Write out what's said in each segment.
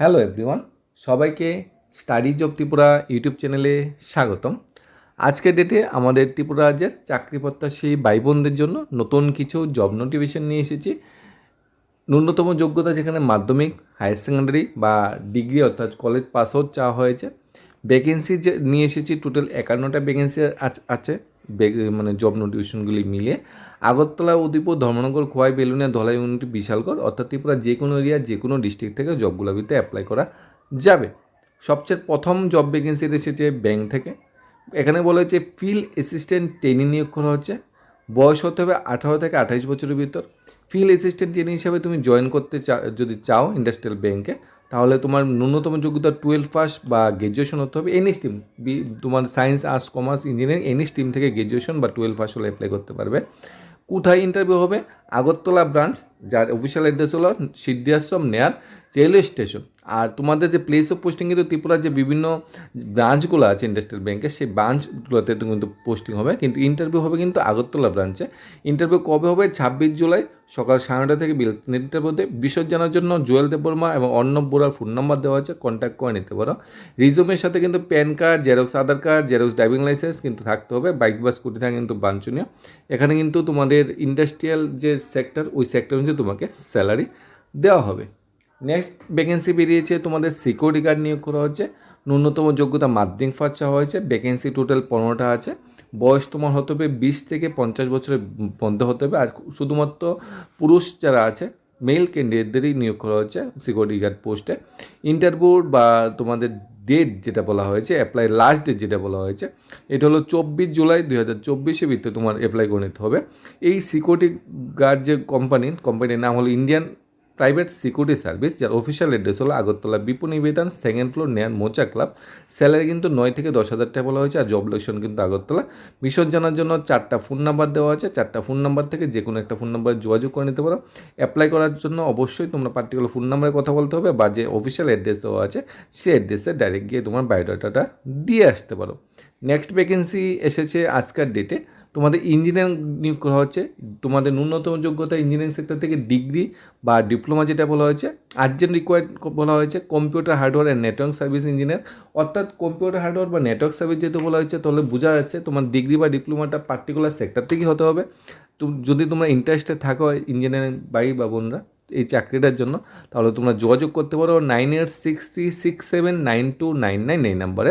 Hello everyone সবাইকে study job Tripura YouTube চ্যানেলে স্বাগতম। আজকের ডেটে আমাদের ত্রিপুরা রাজ্যের চাকরি প্রত্যাশী ভাই বোনদের জন্য নতুন কিছু জব নোটিফিকেশন নিয়ে এসেছি। ন্যূনতম যোগ্যতা যেখানে মাধ্যমিক হায়ার সেকেন্ডারি বা ডিগ্রি অর্থাৎ কলেজ পাস আউট চাওয়া হয়েছে। ভ্যাকেন্সি যে নিয়ে এসেছি টোটাল একান্নটা ভ্যাকেন্সি আছে। মানে জব নোটিফিকেশনগুলি মিলিয়ে। আগরতলা উদয়পুর ধর্মনগর খোয়াই বেলুনিয়া ধলাই ইউনিটি বিশালগড় অর্থাৎ ত্রিপুরা যে কোনো এরিয়া যে কোনো ডিস্ট্রিক্ট থেকে জবগুলোতে অ্যাপ্লাই করা যাবে। সবচেয়ে প্রথম জব ভ্যাকেন্সি এসেছে ব্যাংক থেকে। এখানে বলা হচ্ছে ফিল্ড অ্যাসিস্ট্যান্ট ট্রেনিং নিয়োগ করা হচ্ছে। বয়স হতে হবে আঠারো থেকে আঠাইশ বছরের ভিতর। ফিল্ড অ্যাসিস্ট্যান্ট ট্রেনিং হিসাবে তুমি জয়েন করতে চা, যদি চাও ইন্ডাস্ট্রিয়াল ব্যাংকে তাহলে তোমার ন্যূনতম যোগ্যতা টুয়েলভ পাস বা গ্র্যাজুয়েশন হতে হবে এনি স্ট্রিম বি, তোমার science arts commerce engineering any stream থেকে গ্র্যাজুয়েশন বা টুয়েলভ পাস হলে অ্যাপ্লাই করতে পারবে। কোথায় ইন্টারভিউ হবে? আগরতলা ব্রাঞ্চ যার অফিসিয়াল অ্যাড্রেস হলো সিদ্ধাশ্রম নেয়ার রেলওয়ে স্টেশন আর তোমাদের যে প্লেস অফ পোস্টিং কিন্তু ত্রিপুরার যে বিভিন্ন ব্রাঞ্চগুলো আছে ইন্ডাস্ট্রিয়াল ব্যাংকে সেই ব্রাঞ্চগুলোতে কিন্তু পোস্টিং হবে। কিন্তু ইন্টারভিউ হবে কিন্তু আগরতলা ব্রাঞ্চে ইন্টারভিউ কবে হবে? ছাব্বিশ জুলাই, সকাল সাড়ে নটা থেকে বিল মধ্যে জানার জন্য জুয়েল দেববর্মা এবং অর্ণব বোরার ফোন নাম্বার দেওয়া আছে কন্ট্যাক্ট করে নিতে পারো। রিজুমের সাথে কিন্তু PAN card xerox Aadhaar card xerox driving licence কিন্তু থাকতে হবে। বাইক বা স্কুটি থাকা কিন্তু বাঞ্ছনীয়। এখানে কিন্তু তোমাদের ইন্ডাস্ট্রিয়াল যে সেক্টর ওই সেক্টর অনুযায়ী তোমাকে স্যালারি দেওয়া হবে। নেক্সট ভ্যাকেন্সি বেরিয়েছে তোমাদের সিকিউরিটি গার্ড নিয়োগ করা হচ্ছে। ন্যূনতম যোগ্যতা মাধ্যমিক পাস চাওয়া হয়েছে ভ্যাকেন্সি টোটাল পনেরোটা আছে। বয়স তোমার হতে হবে বিশ থেকে পঞ্চাশ বছরের মধ্যে হতে হবে। আর শুধুমাত্র পুরুষ যারা আছে মেল ক্যান্ডিডেটদেরই নিয়োগ করা হচ্ছে সিকিউরিটি গার্ড পোস্টে ইন্টারভিউর বা তোমাদের ডেট যেটা বলা হয়েছে অ্যাপ্লাই লাস্ট ডেট যেটা বলা হয়েছে, এটা হলো চব্বিশ জুলাই দুই হাজার চব্বিশের ভিতরে তোমার অ্যাপ্লাই করে নিতে হবে। এই সিকিউরিটি গার্ড যে কোম্পানি কোম্পানির নাম হলো ইন্ডিয়ান প্রাইভেট সিকিউরিটি সার্ভিস, যার অফিসিয়াল অ্যাড্রেস হলো আগরতলা বিপু নিবেদন, সেকেন্ড ফ্লোর নেয়ার মোচা ক্লাব। স্যালারি কিন্তু নয় থেকে দশ হাজার টাকা বলা হয়েছে আর জব লোকেশন কিন্তু আগরতলা। বিশদ জানার জন্য চারটা ফোন নাম্বার দেওয়া আছে। চারটা ফোন নাম্বার থেকে যে কোনো একটা ফোন নাম্বার যোগাযোগ করে নিতে পারো। অ্যাপ্লাই করার জন্য অবশ্যই তোমরা পার্টিকুলার ফোন নাম্বারে কথা বলতে হবে বা যে অফিসিয়াল অ্যাড্রেস দেওয়া আছে সেই অ্যাড্রেসে ডাইরেক্ট গিয়ে তোমার বায়োডাটাটা দিয়ে আসতে পারো। নেক্সট ভ্যাকেন্সি এসেছে আজকের ডেটে তোমাদের ইঞ্জিনিয়ারিং নিয়োগ করা হচ্ছে তোমাদের ন্যূনতম যোগ্যতা ইঞ্জিনিয়ারিং সেক্টর থেকে ডিগ্রি বা ডিপ্লোমা যেটা বলা হয়েছে আর্জেন্ট রিকোয়ার্ড বলা হয়েছে computer hardware and network service engineer অর্থাৎ কম্পিউটার হার্ডওয়্যার বা নেটওয়ার্ক সার্ভিস যেহেতু বলা হয়েছে, তাহলে বোঝা যাচ্ছে তোমার ডিগ্রি বা ডিপ্লোমাটা পার্টিকুলার সেক্টর থেকেই হতে হবে। যদি তোমরা ইন্টারেস্টে থাকো ইঞ্জিনিয়ারিং বাড়ি বা বোনরা এই চাকরিটার জন্য, তাহলে তোমরা যোগাযোগ করতে পারো nine eight six three six seven nine two nine nine এই নাম্বারে,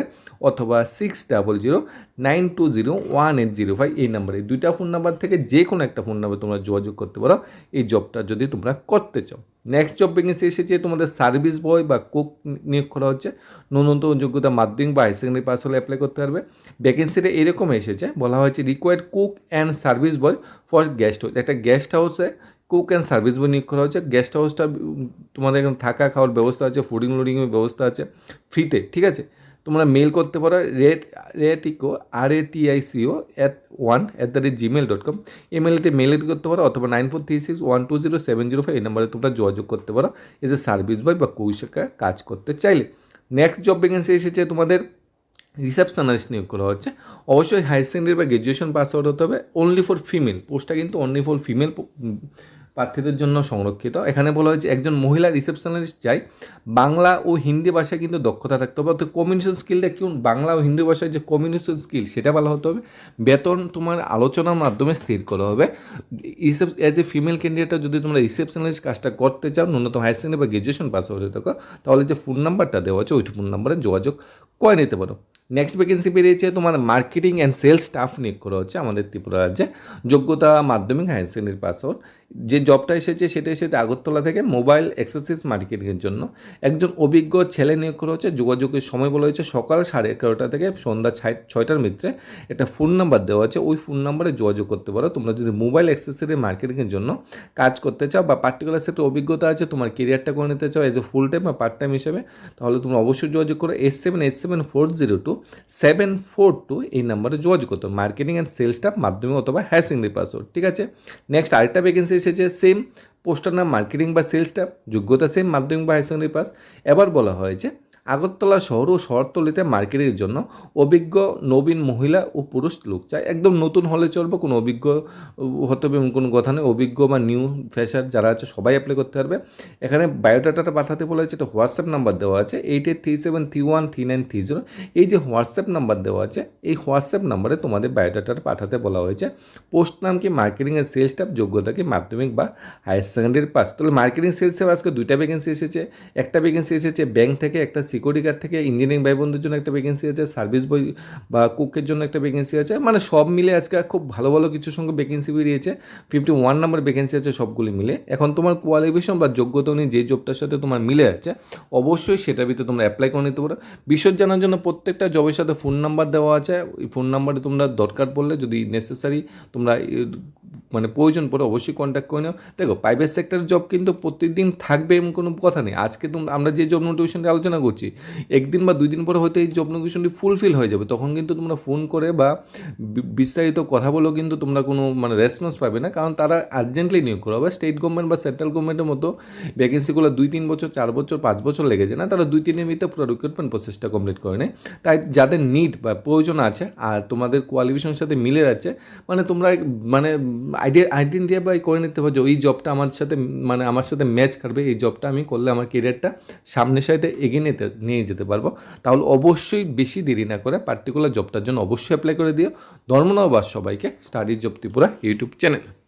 অথবা six double zero nine two zero one eight zero five এই নাম্বারে। দুইটা ফোন নাম্বার থেকে যে কোনো একটা ফোন নাম্বার তোমরা যোগাযোগ করতে পারো, এই জবটা যদি তোমরা করতে চাও। নেক্সট জব ভ্যাকেন্সি এসেছে, তোমাদের সার্ভিস বয় বা কুক নিয়োগ করা হচ্ছে। ন্যূনতম যোগ্যতা মাধ্যমিক বা হাই সেকেন্ডারি পাস হলে অ্যাপ্লাই করতে পারবে। ভ্যাকেন্সিটা এরকম এসেছে, বলা হয়েছে required cook and service boy for guest house একটা গেস্ট হাউসে কুক অ্যান্ড সার্ভিস বয় নিয়োগ করা হচ্ছে গেস্ট হাউসটা তোমাদের এখানে থাকা, খাওয়ার ব্যবস্থা আছে ফুডিং লোডিংয়ের ব্যবস্থা আছে ফ্রিতে ঠিক আছে? তোমরা মেল করতে পারো rate রেটিকো R A T I C O at one at the rate Gmail dot com ইমেলতে mail করতে পারো অথবা nine four three six one two zero seven zero five এই নাম্বারে তোমরা যোগাযোগ করতে পারো। এজ এ সার্ভিস বয় বা কৌশিকা কাজ করতে চাইলে। নেক্সট জব ভ্যাকেন্সি এসেছে তোমাদের রিসেপশনারিস্ট নিয়োগ করা হচ্ছে। অবশ্যই হায়ার সেকেন্ডারি বা গ্র্যাজুয়েশন পাস আউট হতে হবে। অনলি ফর ফিমেল পোস্টটা কিন্তু অনলি ফর ফিমেল প্রার্থীদের জন্য সংরক্ষিত। এখানে বলা হয়েছে, একজন মহিলা রিসেপশনারিস্ট চাই। বাংলা ও হিন্দি ভাষায় কিন্তু দক্ষতা থাকতে হবে। অর্থাৎ কমিউনিকেশন স্কিলটা কি? বাংলা ও হিন্দি ভাষায় যে কমিউনিকেশন স্কিল সেটা ভালো হতে হবে। বেতন তোমার আলোচনার মাধ্যমে স্থির করা হবে। রিসেপ অ্যাজ এ ফিমেল ক্যান্ডিডেটটা যদি তোমরা রিসেপশনারিস্ট কাজটা করতে চাও, ন্যূনতম হায়ার সেকেন্ডারি বা গ্র্যাজুয়েশন পাস হতে থাকো, তাহলে যে ফোন নাম্বারটা দেওয়া আছে, ওই ফোন নাম্বারে যোগাযোগ করে নিতে পারো। নেক্সট ভ্যাকেন্সি বেরিয়েছে তোমার মার্কেটিং অ্যান্ড সেলস স্টাফ নিয়োগ করা হচ্ছে আমাদের ত্রিপুরা রাজ্যে। যোগ্যতা মাধ্যমিক হায়ার সেকেন্ডারি পাস আউট যে জবটা এসেছে সেটা এসেছে আগরতলা থেকে মোবাইল এক্সারসাইজ মার্কেটিংয়ের জন্য। একজন অভিজ্ঞ ছেলে নিয়োগ করা হচ্ছে যোগাযোগের সময় বলা হয়েছে সকাল সাড়ে এগারোটা থেকে সন্ধ্যা ছয়- ছয়টার মধ্যে একটা ফোন নাম্বার দেওয়া আছে। ওই ফোন নাম্বারে যোগাযোগ করতে পারো। তোমরা যদি মোবাইল অ্যাক্সেসরি মার্কেটিংয়ের জন্য কাজ করতে চাও বা পার্টিকুলার সেটা অভিজ্ঞতা আছে, তোমার কেরিয়ারটা করে নিতে চাও এজ এ ফুল টাইম বা পার্ট টাইম হিসেবে, তাহলে তোমরা অবশ্যই যোগাযোগ করো। Eight seven eight seven four zero two seven four two এই নাম্বারে যোগাযোগ করতে মার্কেটিং অ্যান্ড সেলস স্টাফ মাধ্যমিক অথবা হায়ার সেকেন্ডারি ঠিক আছে? নেক্সট আরেকটা ভ্যাকেন্সি এসেছে সেম পোস্টার নাম মার্কেটিং বা সেলস স্টাফ যোগ্যতা সেম মাধ্যমিক বা হায়ার সেকেন্ডারি পাস এবার বলা হয়েছে আগরতলা শহর ও শহরতলিতে মার্কেটের জন্য অভিজ্ঞ নবীন মহিলা ও পুরুষ লোক চাই। একদম নতুন হলে চলবে, কোনো অভিজ্ঞ হতে হবে কোনো কথা নেই। অভিজ্ঞ বা নিউ ফ্রেশার যারা আছে, সবাই অ্যাপ্লাই করতে পারবে। এখানে বায়োডাটাটা পাঠাতে বলা হয়েছে এটা হোয়াটসঅ্যাপ নাম্বার দেওয়া আছে eight eight three seven three one three nine three zero এই যে হোয়াটসঅ্যাপ নাম্বার দেওয়া আছে, এই হোয়াটসঅ্যাপ নাম্বারে তোমাদের বায়োডাটাটা পাঠাতে বলা হয়েছে। পোস্ট নাম কি মার্কেটিংয়ের সেলস স্টাফ যোগ্যতা কি, মাধ্যমিক বা হায়ার সেকেন্ডারি পাস তাহলে মার্কেটিং সেলসে আজকে দুইটা ভ্যাকেন্সি এসেছে, একটা ভ্যাকেন্সি এসেছে ব্যাংক থেকে, একটা সিকিউরিটি গার্ড থেকে ইঞ্জিনিয়ারিং ভাই বোনদের জন্য একটা ভ্যাকেন্সি আছে সার্ভিস বই বা কুকের জন্য একটা ভ্যাকেন্সি আছে মানে সব মিলে আজকে খুব ভালো ভালো কিছু সঙ্গে ভ্যাকেন্সি বেরিয়েছে। ফিফটি ওয়ান নাম্বার ভ্যাকেন্সি আছে সবগুলি মিলে। এখন তোমার কোয়ালিফিকেশন বা যোগ্যতা অনুযায়ী যে জবটার সাথে তোমার মিলে যাচ্ছে অবশ্যই সেটার ভিতরে তোমরা অ্যাপ্লাই করে নিতে পারো। বিশদ জানার জন্য প্রত্যেকটা জবের সাথে ফোন নাম্বার দেওয়া আছে। ওই ফোন নাম্বারে তোমরা দরকার পড়লে যদি নেসেসারি তোমরা মানে প্রয়োজন পড়ে অবশ্যই কন্ট্যাক্ট করে নাও। দেখো প্রাইভেট সেক্টরের জব কিন্তু প্রত্যেকদিন থাকবে এমন কোনো কথা নেই। আজকে তোমরা আমরা যে জব নোটিফিকেশনটা আলোচনা করছি, একদিন বা দুই দিন পরে হয়তো এই জব নোটিফিকেশনটি ফুলফিল হয়ে যাবে। তখন কিন্তু তোমরা ফোন করে বা বিস্তারিত কথা বলেও কিন্তু তোমরা কোনো মানে রেসপন্স পাবে না। কারণ তারা আর্জেন্টলি নিয়োগ করা। হবে স্টেট গভর্নমেন্ট বা সেন্ট্রাল গভর্নমেন্টের মতো ভ্যাকেন্সিগুলো দুই, তিন বছর, চার বছর, পাঁচ বছর লেগে যায় না, তারা দুই তিনের ভিতরে পুরো রিক্রুটমেন্ট প্রসেসটা কমপ্লিট করে নেয়। তাই যাদের নিড বা প্রয়োজন আছে আর তোমাদের কোয়ালিফিকেশনের সাথে মিলে যাচ্ছে মানে তোমরা মানে আইডিয়া আইডেন্টিফাই করে নিতে হবে যে ওই জবটা আমার সাথে মানে আমার সাথে ম্যাচ করবে, এই জবটা আমি করলে আমার কেরিয়ারটা সামনের সাথে এগিয়ে নিতে, নিয়ে যেতে পারব। তাহলে অবশ্যই বেশি দেরি না করে পার্টিকুলার জবটার জন্য অবশ্যই অ্যাপ্লাই করে দিও। ধর্মনবাস সবাইকে study job Tripura YouTube channel